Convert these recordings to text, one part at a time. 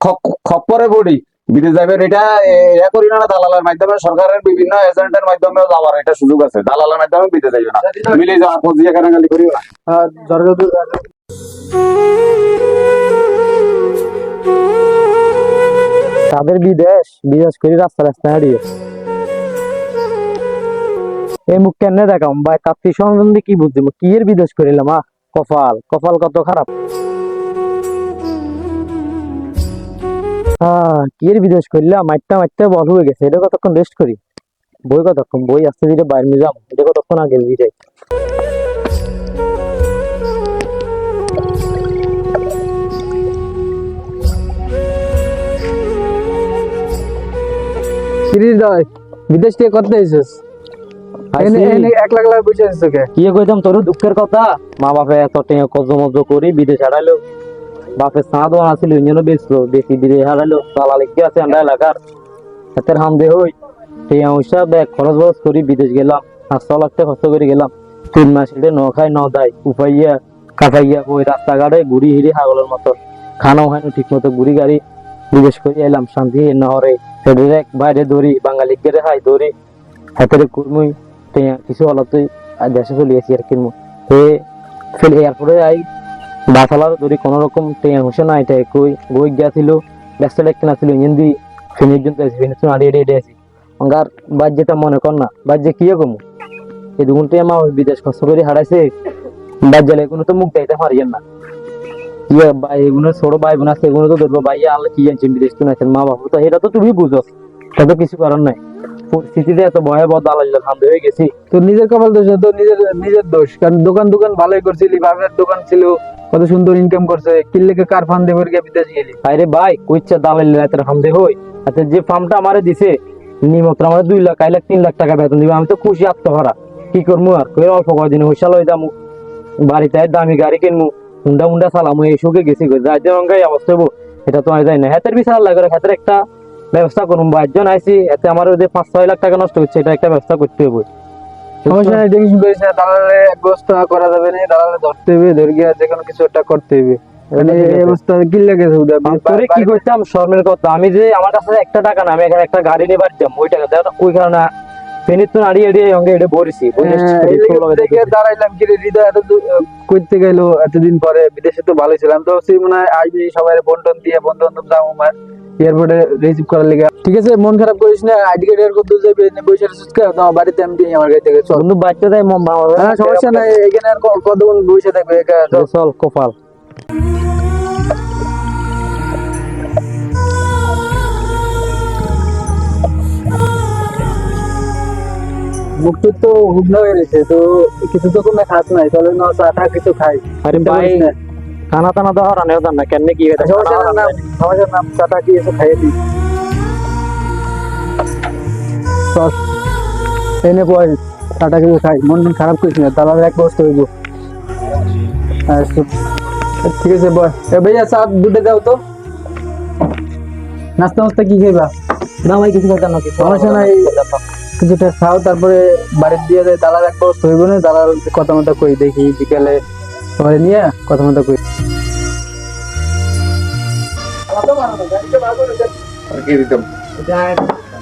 খ- খপ্পরে পড়ি বিদেশ যাবেন এটা এ করি না, দালালের মাধ্যমে, সরকারের বিভিন্ন এজেন্টের মাধ্যমে যাওয়ার এটা সুযোগ আছে। দালালের মাধ্যমে বিদেশ যাইবে না। মিলে যাওয়া এখানে খালি করিও না। তাদের বিদেশ বিদেশ করে রাস্তা রাস্তা হারিয়ে এই মুখ কেন দেখাম? ভাই, কাপ্তি সম্বন্ধে কি বুঝছি কি এর বিদেশ করিলাম, আহ? কপাল কপাল কত খারাপ। কি এর বিদেশ করলাম বল হয়ে গেছে এটা কতক্ষণ রেস্ট করি? বই কতক্ষণ? বই আস্তে ধীরে বাইরে নিয়ে যাম এটা কতক্ষণ আগে সিরিজ দয় বিদেশ থেকে করতে এসেছিস? এনে এনে এক লাখ লাখ বুঝে এসেছিস কি কইতাম তোর দুঃখের কথা? মা বাপে এত টেনে কজ মজ করি বিদেশ হারাইলো। বাপের সাঁত আছিল ইঞ্জনও বেচলো, বেশি তালা লিখে আছে আমরা এলাকার। হাতের হই, সেই খরচ বরচ করি বিদেশ গেলাম ছ লাখ খরচ করে গেলাম। তিন মাস হেঁটে ন খাই ন দায়, উপাইয়া কাটাইয়া ওই রাস্তাঘাটে ঘুরি হিড়ি হাগলের মতো। খানাও হয়নি ঠিক মতো ঘুরি গাড়ি। বিদেশ করে এলাম, শান্তি নহরে এক বাইরে দৌড়ি বাঙালি কেড়ে খাই দৌড়ি। হাতের কুর্মুই কিছু অলপই দেশে চলে আসি আর কিনবো এয়ারপোর্টে আই বাসালার ধরি কোনো রকম হসে না, এটা কই বই গিয়াছিল ব্যস্ত লেখতে ছিল ইঞ্জিন দি জন্য ফিনির জন্য আসি অঙ্গার বাদ যেটা মনে কর না বাদ যে কি কমু এই দুগুনটি আমার বিদেশ কষ্ট করে হারাইছে বাদ জেলে এগুলো তো মুখ দেখাইতে পারিয়েন না। ইয়ে ভাই, এগুলো ছোট ভাই বোন আছে, এগুলো তো ধরবো, ভাই, আল্লাহ কি জানছেন বিদেশ তো নাইছেন মা বাবা তো, এটা তো তুমি বুঝো, এটা তো কিছু করার নাই। পরিস্থিতিতে এত ভয়াবহ দালাল ধান্দা হয়ে গেছি। তোর নিজের কপাল দোষ তোর নিজের নিজের দোষ। কারণ দোকান দোকান ভালোই করছিলি বাপের দোকান ছিল, কত সুন্দর ইনকাম করছে। কিল্লেকে কার ফান দেবে গিয়ে বিদেশ গেলি? আরে ভাই কইছে দালাল রাতের ফার্ম দে হই। আচ্ছা যে ফার্মটা আমারে দিছে, নিমত্র আমার দুই লাখ, আই লাখ, তিন লাখ টাকা বেতন দিবে, আমি তো খুশি আত্মহারা। কি করব আর? কই অল্প কয়দিন হইসা হয়ে যামু। বাড়িতে দামি গাড়ি কিনমু। হুন্ডা হুন্ডা চালামু, এই সুখে গেছি যাই যে অবস্থা হব এটা তো আমি জানি না। হাতের বিশাল লাগে হাতের একটা ব্যবস্থা করুন। বা একজন আইসি এতে আমার যে পাঁচ ছয় লাখ টাকা নষ্ট হচ্ছে এটা একটা ব্যবস্থা করতে হবে। সমস্যা নেই টেনশন করিস না দালালে বস্তা করা যাবে না দালালে ধরতে হবে ধরে গিয়ে যে কোনো কিছু একটা করতে হবে। কি করতাম শর্মের কথা আমি যে আমার কাছে একটা টাকা না আমি এখানে একটা গাড়ি নিয়ে বাড়তাম ওই টাকা দেখ ওই কারণে ফেনির তো নাড়িয়ে এড়িয়ে অঙ্গে এটা ভরেছি হ্যাঁ, দাঁড়াইলাম কি হৃদয় এত করতে গেল এতদিন পরে বিদেশে তো ভালোই ছিলাম তো সেই মনে হয় আসবি সবাই বন্টন দিয়ে বন্ধু বান্ধব আমার। এয়ারপোর্টে রিসিভ করার লেগে। ঠিক আছে মন খারাপ করিস না আইডি কার্ড এর করতে যাবি বসে সুস্কা তোমার বাড়িতে আমি দিই আমার গাড়ি থেকে চল। বন্ধু বাচ্চা দেয় মা বাবা হ্যাঁ সমস্যা নাই এখানে আর কতক্ষণ বসে থাকবে একা চল। কপাল। তো হুগনা হয়ে গেছে তো কিছু তো কোনো খাস নাই তাহলে না কিছু খাই। আরে ভাই। খানা টানা তো হারানো হতো না কেন কি না চাটা কি এসে খাইয়ে দিই? এনে পয় চাটা কিছু খাই মন মন খারাপ করিস না তাহলে এক বস্তু হইব। ঠিক আছে বয়। এ ভাইয়া দাও তো। নাস্তা মাস্তা কি না ভাই কিছু না সমস্যা নাই কিছুটা খাও তারপরে বাড়ির দিয়ে দেয় দালাল এক বস্তু হইব না দালাল কথা মতো কই দেখি বিকেলে সবাই নিয়ে কথা মতো কই। কি দিতাম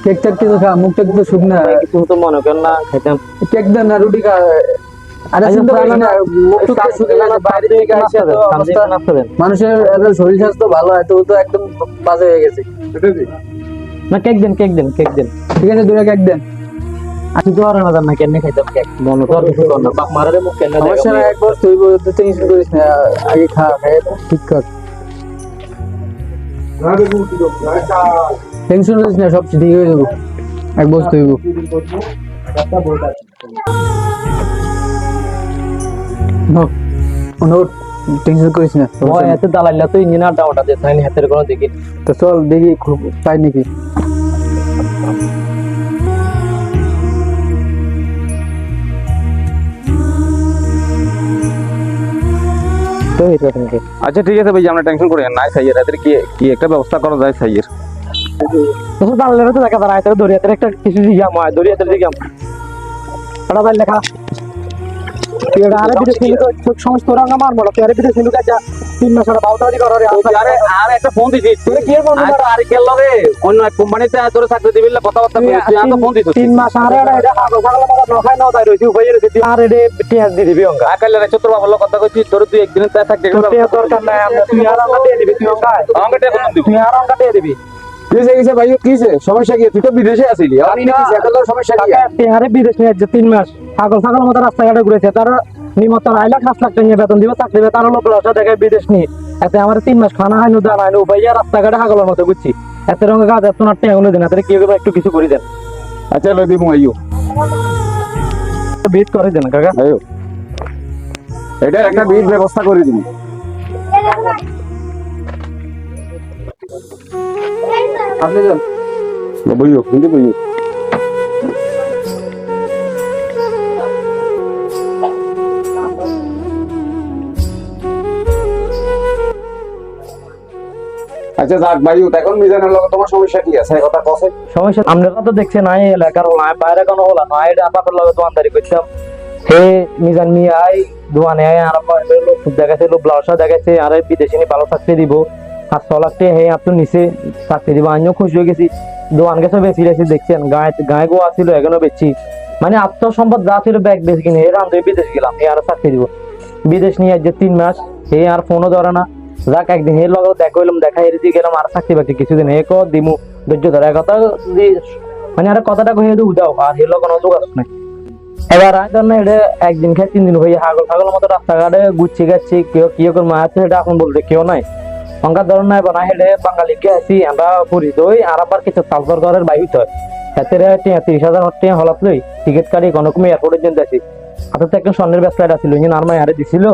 কেক টেক কিছু খা মুখটা কিছু শুকনা কিছু তো মনে করেন না খাইতাম। কেক দেন না রুটি খা। আরে আচ্ছা, চিন্তা করিস না, না না, মুখ টুক কাজ শুকিয়ে গেছে, বাইরে থেকে আসে তো অবস্থা। মানুষের শরীর স্বাস্থ্য ভালো হয় তো একদম বাজে হয়ে গেছে। না কেক দেন কেক দেন কেক দেন। ঠিক আছে দুটা কেক দেন। আমি তো আর না জান না কেন খাইতাম কেক। মনে তো আর কিছু কর না বাপ মারা মুখ কেন তুই তো টেনশন করিস না আগে খা খাই ঠিক কর। টেনশন করিস না সব ঠিক হয়ে যাব। এক বস্তু হইব। নোট টেনশন করিস না। ওই এত দালাইলা তো তুই দাওটা দে তাই হাতের কোনো দেখি। তো চল দেখি খুব পাই নাকি? তো আচ্ছা ঠিক আছে ভাই আমরা টেনশন করি না। নাই সাইয়ের এদের কি কি একটা ব্যবস্থা করা যায় সাইয়ের? তো দালাইলা তো দেখা দাঁড়া এটা দরিয়াতে একটা কিছু দিগা ময় দরিয়াতে দিগাম এটা ভাই লেখা। এটা আরে বিদেশ নিয়ে তো সমস্ত রঙা তুই আরে বিদেশ নিয়ে যা তিন মাস আগে বাউতারি করার আরে আর একটা ফোন দিছিস তুই কি এর বন্ধু আর তো লগে। অন্য এক কোম্পানিতে তোর চাকরি দিবি বলে কথাবার্তা কইছিস তুই আর ফোন দিছিস তিন মাস আরে আরে এটা কাগজ কাগজ মতো নখাই নাও তাই রইছি উপায় রইছি আর এডে টিয়াস দি দিবি অঙ্কা আকালে রে চতুর বাবার কথা কইছিস তোর তুই একদিন তাই থাকতে তোর দরকার নাই আমরা তুই আর অঙ্কা দিয়ে দিবি তুই তুই আর দিয়ে ভাই সমস্যা কি? তুই তো বিদেশে আছিলি। সমস্যা কি? বিদেশ তিন মাস। পাগল ছাগল মতো রাস্তাঘাটে ঘুরেছে। তার নিমত তার আইলা পাঁচ লাখ টাকা বেতন দিব চাকরি তার লোক লসা দেখে বিদেশ নিয়ে। এতে আমার তিন মাস খানা হাইনু দান হাইনু ভাইয়া রাস্তাঘাটে হাগলের মতো ঘুরছি এত রঙে কাজ এত না টেঙ্গুলো দেন এত কি একটু কিছু করে দেন। আচ্ছা লই দিমু আইও বিট করে দেন কাকা। আইও এটা একটা বিল ব্যবস্থা করে দিবি আপনি যান। বইও কিন্তু বইও আচ্ছা যাক ভাইও এখন মিজানের লগে তোমার সমস্যা কি আছে? কথা কসে। সমস্যা আপনারা তো দেখছেন নাই এলাকার নাই বাইরে কোনো হলো না। এটা লগে হে মিজান মিয়া আই দোয়ানে আই আর লোক দেখাচ্ছে লোক ব্লাউসা দেখাচ্ছে আর বিদেশি ভালো থাকতে দিব। আর সলাতে হে আপনি নিচে থাকতে দিব। আমিও খুশি হয়ে গেছি। দোয়ান গেছে বেশি রেছি দেখছেন, গায়ে গায়ে গোয়া ছিল, এখনও বেচছি মানে আত্মসম্পদ যা ছিল, ব্যাগ বেশি কিনে এর বিদেশ গেলাম, হে আর থাকতে দিব। বিদেশ নিয়ে যে তিন মাস, হে আর ফোনও ধরে না। যাক, একদিন হে লগে দেখা হইলাম দেখা হেরে দিয়ে গেলাম আর চাকরি বাকরি কিছুদিন। হে কো দিমু ধৈর্য ধরে কথা দি মানে আর কথাটা কয়ে দিয়ে উদাও আর হে লগে যোগাযোগ নাই। এবার আয় ধর না এটা একদিন খাই তিন দিন হয়ে হাগল ফাগল মতো রাস্তাঘাটে গুচ্ছি গাচ্ছি কেউ কি করে মা আছে এটা এখন বলতে কেউ নাই? অঙ্কার ধরন নাই বানা হেডে বাঙালিকে আছি আমরা পরিচিত হই আর আবার কিছু তালসর ঘরের বাইর হয় হাতে তিরিশ হাজার টাকা হলাত লই টিকিট কাটি কোনো এয়ারপোর্টের জন্য আছি হাতে তো একটা স্বর্ণের ব্যবসাটা ছিল ইঞ্জিন আর হারে দিছিল।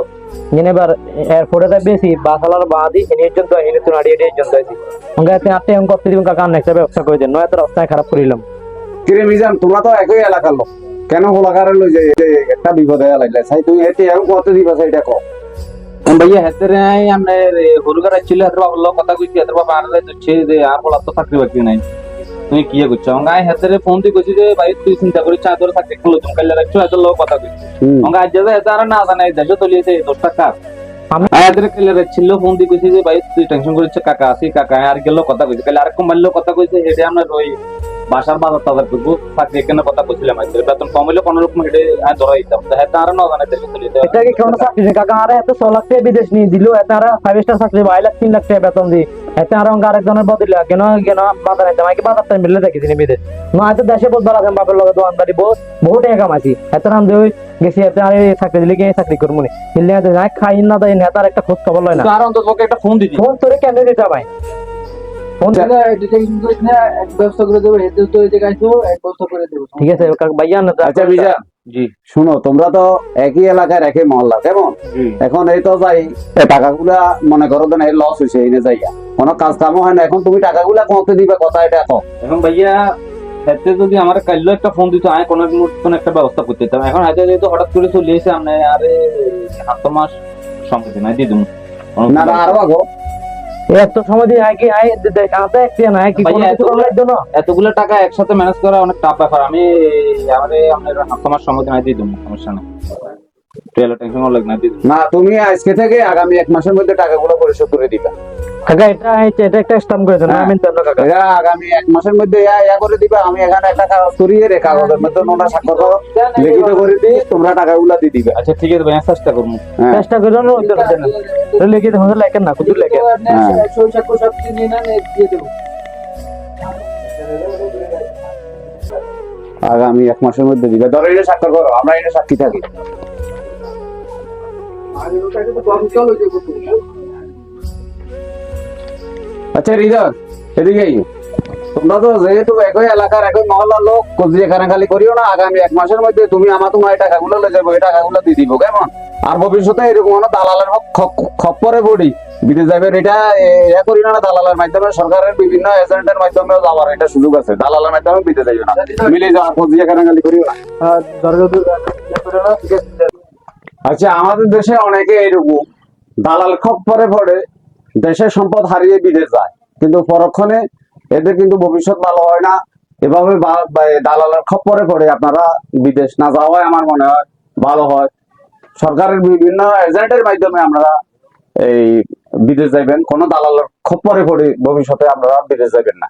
ইঞ্জিন এবার এয়ারপোর্টে তাই বেশি বাসালার বাদি হিনের জন্য হিনের তো নাড়ি ডিয়ের জন্য আছি অঙ্গে এতে আটে অঙ্ক করতে দিবেন কাকা একটা ব্যবসা করে দেন নয় তো রাস্তায় খারাপ করিলাম। কিরে মিজান তোমরা তো একই এলাকার লোক। কেন হোলাকার লই যে একটা বিপদ হয়ে লাগলে সাই তুমি এতে এম কত দিবা সেইটা কও ভাইয়া হেতে রে আমরা হোলকার ছিল হেতর বাবা কথা কইছি হেতর বাবা আর যাইতো ছেড়ে দে আর বলা তো চাকরি বাকরি নাই। তুই কি করছ গাই হেতে ফোন দি কইছি যে ভাই তুই চিন্তা করিস চা তোর চাকরি খুলো তুমি কাইলে রাখছো এত লোক কথা কইছি অঙ্গা আজ যে হেতে আর না জানা দেশ তলিয়েছে 10 টাকা আমি- আয় হেতে রাখছিল ফোন দি কইছি যে ভাই তুই টেনশন করিস কাকা আসি কাকা আর গেল কথা কইছি কাইলে আর মারলো কথা কইছে হেডে আমরা ওই বাসার বাজার টাজার করব চাকরি কেন কথা কইছিলাম আজ বেতন কম হইলে কোনো রকম হেডে ধরাই দিতাম হেতে আর না জানা দেশ তলিয়েছে এটা কি কেমন চাকরি কাকা আরে এত ছ লাখ টাকা বিদেশ নিয়ে দিল এত আর ফাইভ স্টার চাকরি লাখ তিন লাখ টাকা বেতন দি। এত আর আরেকজনের বদলে কেন কেন? বাজার আইতাম আগে বাজার টাইম মিলে দেখেছি বিদেশ না হয়তো দেশে বহুত ভালো আছেন বাপের লগে দোয়ানদারি বহুত বহুত টাকা কামাইছি। এত নাম দিয়ে গেছি এত আর এই চাকরি দিলে গিয়ে চাকরি করব নি। দিল্লি না খাই না দেয় নেতার একটা খোঁজ খবর লয় না। আর অন্তত একটা ফোন দিছি ফোন তোরে কেন দিতে ভাই ঠিক আছে ভাইয়া আচ্ছা শুনো তোমরা তো একই এলাকার একই মহল্লা কেমন? এখন এই তো যাই টাকাগুলা মনে করো দেন লস হয়েছে এই যাইয়া। কোনো কাজ কামও হয় না এখন তুমি টাকাগুলা কমতে দিবে কথা এটা কো এখন ভাইয়া হেতে যদি আমার কাইলো একটা ফোন দিত আমি কোনো কোন একটা ব্যবস্থা করতে দিতাম। এখন হাতে যেহেতু হঠাৎ করে চলে এসে আমি আরে হাত মাস সম্পত্তি নাই দিয়ে দেবো না আরও আগো। এত সময় দিয়ে কি দেখ আতে একটি না কি করার এতগুলো টাকা একসাথে ম্যানেজ করা অনেক টাফ ব্যাপার। আমি আমাদের মাস সম্পত্তি নাই দিয়ে দেবো সমস্যা নেই। তুই টেনশন লাগে না না তুমি আজকে থেকে আগামী এক মাসের মধ্যে টাকাগুলো পরিশোধ করে দিবা। কাকা এটা এটা একটা স্টাম্প করে দেন হ্যাঁ। আমি তো কাকা। এটা আগামী এক মাসের মধ্যে ইয়া ইয়া করে দিবা আমি এখানে একটা কাগজ করিয়ে রে কাগজের মধ্যে নোটা স্বাক্ষর করো লিখিত করে দিই তোমরা টাকাগুলো দিয়ে দিবে। আচ্ছা ঠিক আছে ভাইয়া চেষ্টা করব। হ্যাঁ। চেষ্টা করে না ওইটা দেন লিখে দেখুন লেখেন না কুতুর লেখেন। হ্যাঁ। একশো সব নিয়ে নেন দিয়ে দেবো আগামী এক মাসের মধ্যে দিবে। ধরো এটা স্বাক্ষর করো আমরা এটা সাক্ষী থাকি। আচ্ছা রিজার্ভ এদিকে তোমরা তো যেহেতু একই এলাকার একই মহল্লার লোক কোজিয়ে খালি করিও না আগামী এক মাসের মধ্যে তুমি আমার তোমার এই টাকাগুলো লয়ে যাব এই টাকাগুলো দিয়ে দিব কেমন? আর ভবিষ্যতে এরকম কোনো দালালের খপ্পরে পড়ি বিদেশ যাবে এটা এ করি না দালালের মাধ্যমে সরকারের বিভিন্ন এজেন্টের মাধ্যমে যাওয়ার এটা সুযোগ আছে দালালের মাধ্যমে বিদেশ যাইও না। মিলে যাওয়া কোজিয়ে খালি করিও না। আচ্ছা আমাদের দেশে অনেকে এরকম দালাল খপ্পরে পড়ে, দেশের সম্পদ হারিয়ে বিদেশ যায়। কিন্তু পরক্ষণে এদের কিন্তু ভবিষ্যৎ ভালো হয় না। এভাবে দালালের খপ্পরে পড়ে আপনারা বিদেশ না যাওয়াই আমার মনে হয় ভালো হয়। সরকারের বিভিন্ন এজেন্টের মাধ্যমে আমরা এই বিদেশ যাইবেন, কোনো দালালের খপ্পরে পড়ে ভবিষ্যতে আপনারা বিদেশ যাবেন না।